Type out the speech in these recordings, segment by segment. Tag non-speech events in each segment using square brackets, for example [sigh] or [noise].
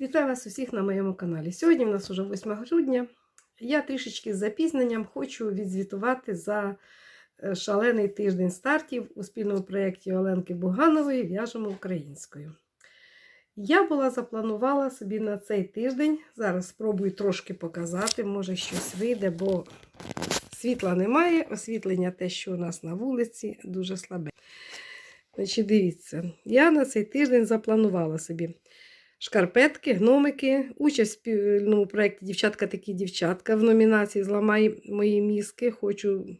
Вітаю вас усіх на моєму каналі. Сьогодні в нас уже 8 грудня. Я трішечки з запізненням хочу відзвітувати за е, шалений тиждень стартів у спільному проєкті Оленки Буганової В'яжемо українською. Я була запланувала собі на цей тиждень. Зараз спробую трошки показати, може щось вийде, бо світла немає, освітлення те, що у нас на вулиці, дуже слабе. Значить, дивіться, я на цей тиждень запланувала собі шкарпетки, гномики, участь в спільному проєкті Дівчатка такі дівчатка в номінації Зламай мої мізки. Хочу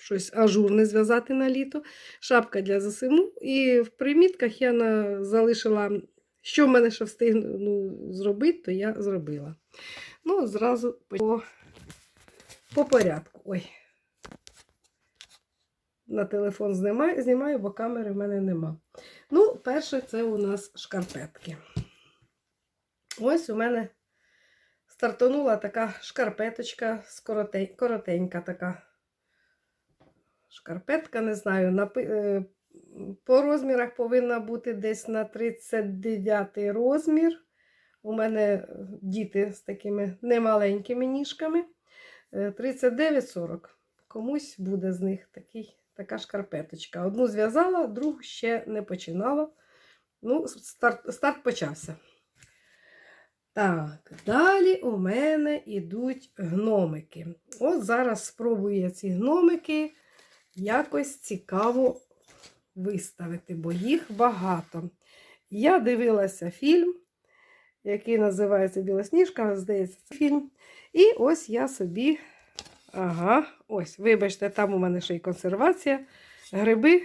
щось ажурне зв'язати на літо. Шапка для ЗСМУ. І в примітках я залишила, що в мене ще встигну ну, зробити, то я зробила. Ну, зразу по, по порядку. Ой. На телефон знімаю, знімаю, бо камери в мене нема. Ну, перше, це у нас шкарпетки. Ось у мене стартанула така шкарпеточка коротенька така шкарпетка, не знаю, напи, е, по розмірах повинна бути десь на 39 розмір. У мене діти з такими немаленькими ніжками. Е, 39-40. Комусь буде з них такий, така шкарпеточка. Одну зв'язала, другу ще не починала. Ну, старт, старт почався. Так, далі у мене йдуть гномики. От зараз спробую я ці гномики якось цікаво виставити, бо їх багато. Я дивилася фільм, який називається Білосніжка, здається, це фільм. І ось я собі, ага, ось, вибачте, там у мене ще й консервація. Гриби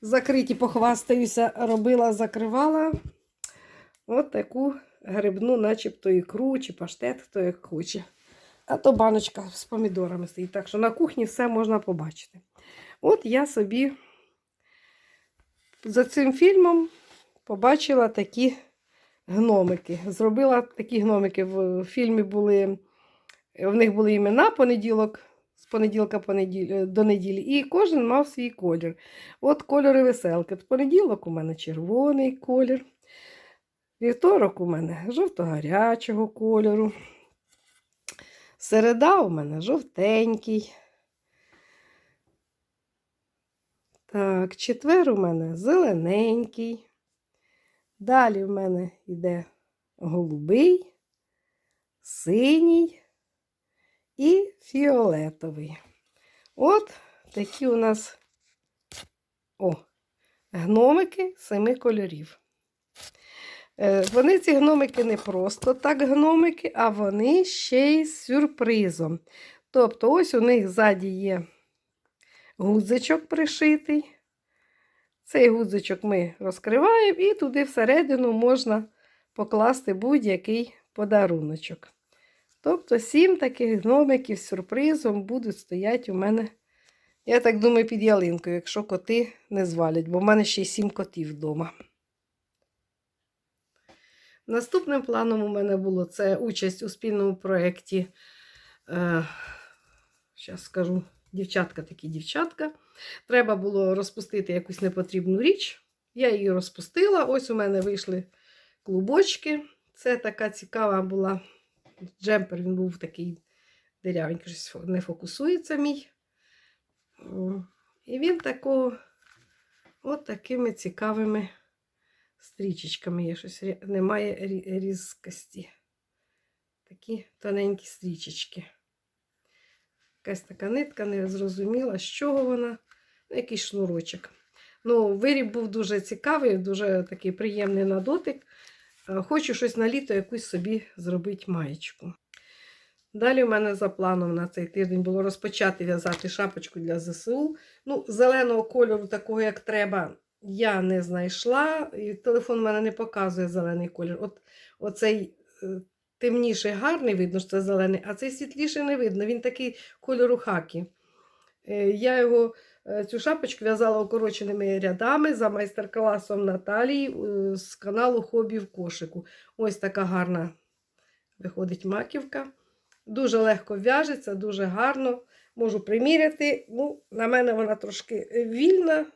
закриті, похвастаюся, робила, закривала. От таку грибну, начебто ікру чи паштет, хто як хоче. А то баночка з помідорами стоїть. Так що на кухні все можна побачити. От я собі за цим фільмом побачила такі гномики. Зробила такі гномики. В фільмі були, в них були імена понеділок, з понеділка понеділ... до неділі, і кожен мав свій колір. От кольори веселки. В понеділок у мене червоний колір. Вівторок у мене жовто-гарячого кольору. Середа у мене жовтенький. Так, четвер у мене зелененький. Далі в мене йде голубий, синій і фіолетовий. От такі у нас о, гномики семи кольорів. Е, Вони ці гномики не просто так гномики, а вони ще й з сюрпризом. Тобто, ось у них ззаді є гудзичок пришитий. Цей гудзичок ми розкриваємо і туди всередину можна покласти будь-який подаруночок. Тобто, сім таких гномиків з сюрпризом будуть стояти у мене, я так думаю, під ялинкою, якщо коти не звалять, бо в мене ще й сім котів вдома. Наступним планом у мене було це участь у спільному проєкті. Е, скажу, дівчатка такі дівчатка. Треба було розпустити якусь непотрібну річ. Я її розпустила. Ось у мене вийшли клубочки. Це така цікава була. Джемпер він був такий дирявенький, щось не фокусується мій. І він такого, от такими цікавими стрічечками є щось немає різкості. Такі тоненькі стрічечки. Якась така нитка, не зрозуміла, з чого вона. Ну, якийсь шнурочок. Ну, виріб був дуже цікавий, дуже такий приємний на дотик. Хочу щось на літо якусь собі зробити маєчку. Далі у мене за планом на цей тиждень було розпочати в'язати шапочку для ЗСУ. Ну, Зеленого кольору, такого, як треба, я не знайшла. І телефон у мене не показує зелений колір. От Оцей е, темніший гарний, видно, що це зелений, а цей світліший не видно. Він такий кольору хакі. Е, Я його, е, цю шапочку в'язала укороченими рядами за майстер-класом Наталії з каналу Хобі в кошику. Ось така гарна виходить маківка. Дуже легко в'яжеться, дуже гарно. Можу приміряти. Ну, на мене вона трошки е, вільна.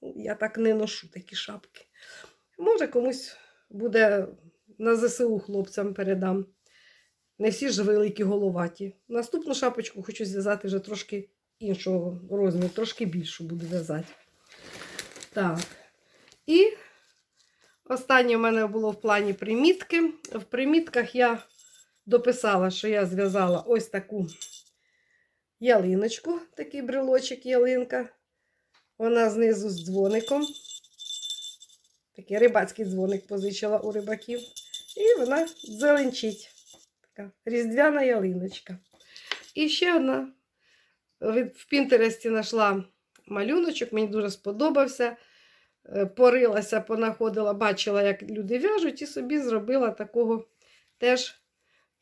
Я так не ношу такі шапки. Може, комусь буде на ЗСУ хлопцям передам. Не всі ж великі головаті. Наступну шапочку хочу зв'язати вже трошки іншого розміру, трошки більшу буду в'язати. Так. І останнє в мене було в плані примітки. В примітках я дописала, що я зв'язала ось таку ялиночку, такий брелочок ялинка. Вона знизу з дзвоником. Такий рибацький дзвоник позичила у рибаків. І вона зеленчить. Така різдвяна ялиночка. І ще одна. В Пінтересті знайшла малюночок, мені дуже сподобався. Е, Порилася, понаходила, бачила, як люди в'яжуть, і собі зробила такого теж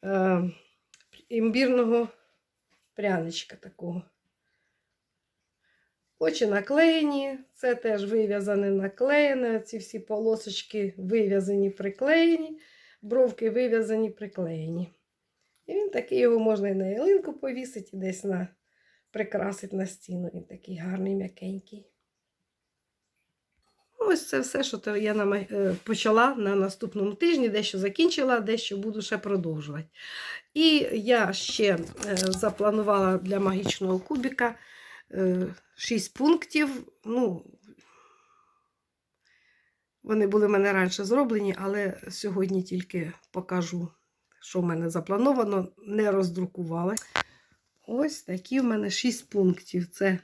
е, імбірного пряничка такого. Очі наклеєні, це теж вив'язане наклеєне. Ці всі полосочки вив'язані, приклеєні, бровки вив'язані, приклеєні. І він такий, його можна і на ялинку повісити, і десь на прикрасити на стіну. Він такий гарний, м'якенький. Ось це все, що я е, почала на наступному тижні, дещо закінчила, дещо буду ще продовжувати. І я ще е, запланувала для магічного кубіка 6 пунктів. Ну, вони були в мене раніше зроблені, але сьогодні тільки покажу, що в мене заплановано, не роздрукували. Ось такі в мене 6 пунктів. Це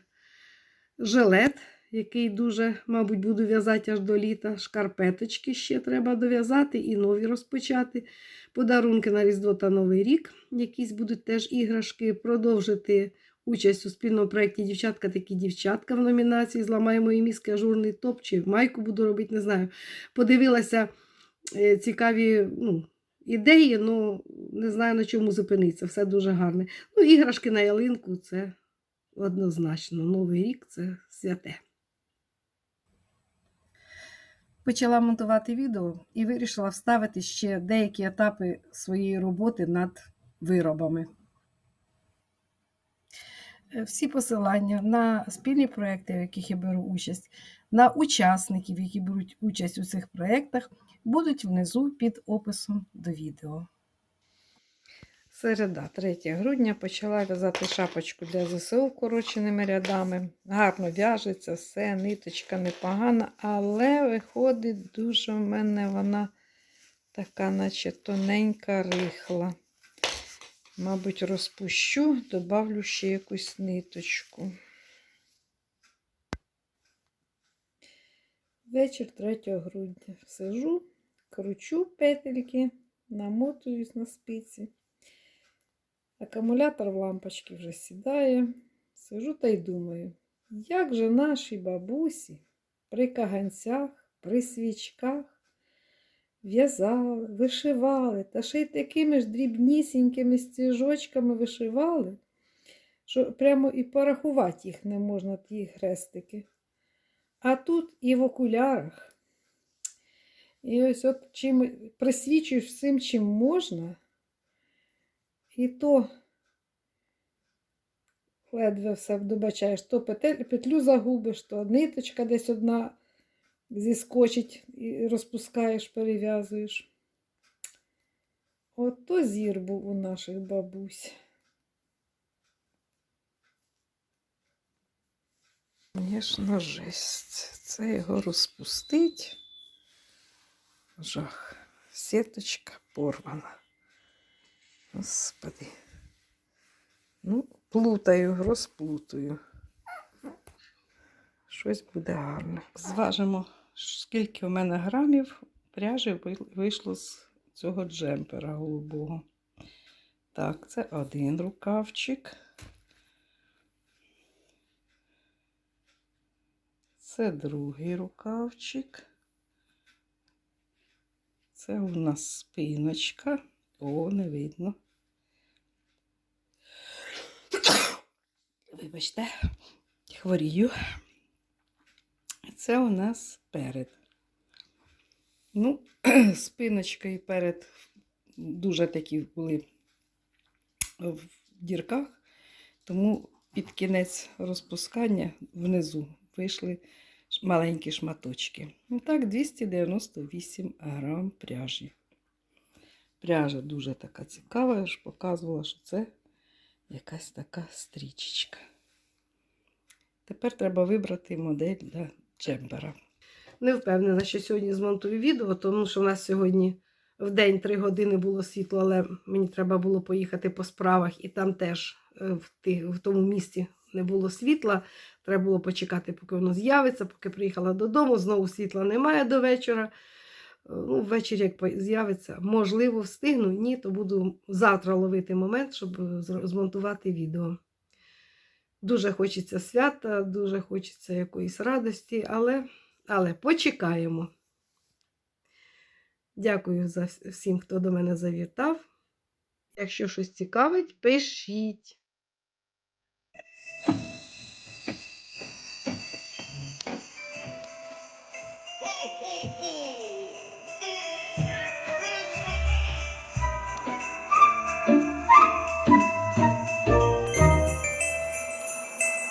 жилет, який дуже, мабуть, буду в'язати аж до літа. Шкарпеточки ще треба дов'язати і нові розпочати. Подарунки на Різдво та Новий рік. Якісь будуть теж іграшки. Продовжити участь у спільному проєкті Дівчатка такі дівчатка в номінації Зламай мої мізки, ажурний топ чи майку буду робити, не знаю. Подивилася е, цікаві ну, ідеї, але не знаю на чому зупинитися. Все дуже гарне. Ну, іграшки на ялинку це однозначно. Новий рік це святе. Почала монтувати відео і вирішила вставити ще деякі етапи своєї роботи над виробами. Е, Всі посилання на спільні проекти, в яких я беру участь, на учасників, які беруть участь у цих проєктах, будуть внизу під описом до відео. Середа, 3 грудня, почала в'язати шапочку для ЗСУ вкороченими рядами. Гарно в'яжеться, все, ниточка непогана, але виходить дуже в мене вона така, наче тоненька, рихла. Мабуть, розпущу, добавлю ще якусь ниточку. Вечір 3 грудня. Сижу, кручу петельки, намотуюсь на спиці. Акумулятор в лампочці вже сідає. Сижу та й думаю, як же наші бабусі при каганцях, при свічках в'язали, вишивали, та ще й такими ж дрібнісінькими стіжочками вишивали, що прямо і порахувати їх не можна, ті хрестики. А тут і в окулярах. І ось от чим присвічуєш всім, чим можна. І то ледве все добачаєш, то петлю загубиш, то ниточка десь одна зіскочить і розпускаєш, перев'язуєш. Ото зір був у наших бабусь. Звісно, жесть. Це його розпустить. Жах. Сіточка порвана. Господи. Ну, плутаю, розплутаю. Щось буде гарне. Зважимо, скільки у мене грамів пряжі вийшло з цього джемпера голубого. Так, це один рукавчик. Це другий рукавчик. Це у нас спиночка. О, не видно. Вибачте, хворію. Це у нас перед. Ну, [clears throat] спиночка і перед дуже такі були в дірках, тому під кінець розпускання внизу вийшли маленькі шматочки. Ну так, 298 грам пряжі. Пряжа дуже така цікава, я ж показувала, що це якась така стрічечка. Тепер треба вибрати модель для джемпера. Не впевнена, що сьогодні змонтую відео, тому що в нас сьогодні в день 3 години було світло, але мені треба було поїхати по справах, і там теж е, в, ти, в тому місці не було світла. Треба було почекати, поки воно з'явиться, поки приїхала додому. Знову світла немає до вечора. Е, Ну, ввечері, як з'явиться, можливо, встигну. Ні, то буду завтра ловити момент, щоб е, змонтувати відео. Дуже хочеться свята, дуже хочеться якоїсь радості, але, але почекаємо. Дякую за всім, хто до мене завітав. Якщо щось цікавить, пишіть.